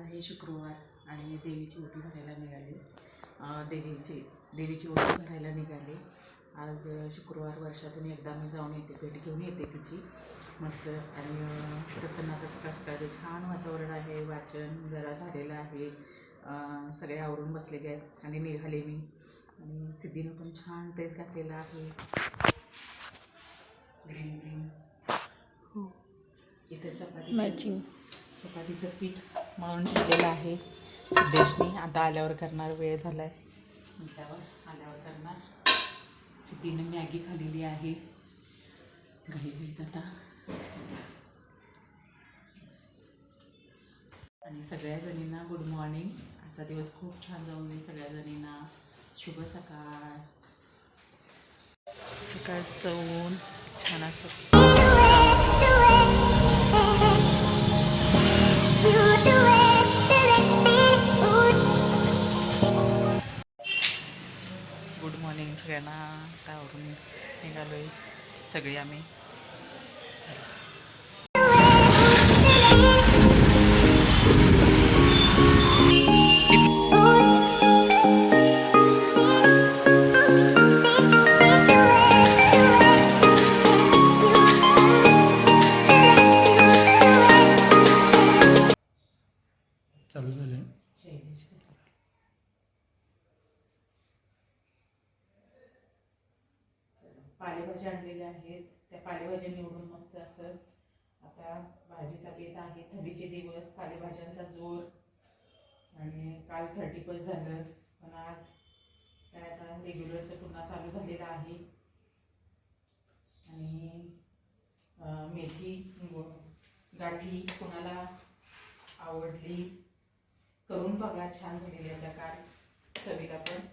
आहे शुक्रवार आणि देवीची ओटी भरायला निघाले. देवीची देवीची ओटी भरायला निघाले. आज शुक्रवार वर्षातून एकदा मी जाऊन येते भेट घेऊन येते तिची. मस्त आणि प्रसन्न आता सकाळ सकाळचं छान वातावरण आहे वाचन जरा झालेलं आहे. सगळे आवरून बसलेले आहेत आणि निघाले मी. आणि सिद्धीनं पण छान ड्रेस घातलेला आहे. Green green. हो. इथे चपाती मॅचिंग. चपातीचं पीठ. म्हणून ठेवलेलं आहे. सिद्धेशनी आता आल्यावर करणार वेळ झाला आहे म्हटल्यावर आल्यावर करणार. सिद्धीनं मॅगी खाल्लेली आहे. घरी घरीत आता. आणि सगळ्या जणींना गुड मॉर्निंग आजचा दिवस खूप छान जाऊन दे सगळ्या जणींना. शुभ सकाळ. सकाळचं ऊन छान असं गुड मॉर्निंग सगळ्यांना. आता आवरून आहे सगळी आम्ही. पालेभाज्या आणलेल्या आहेत. त्या पालेभाज्या निवडून मस्त असं आता भाजीचा बेत आहे. थंडीचे दिवस पालेभाज्यांचा जोर. आणि काल थर्टी पण झालं. पण आज काय आता रेग्युलरचं पुन्हा चालू झालेलं आहे. आणि मेथी गो- गाठी कोणाला आवडली? करून बघा. छान झालेली आता काल चवीला पण.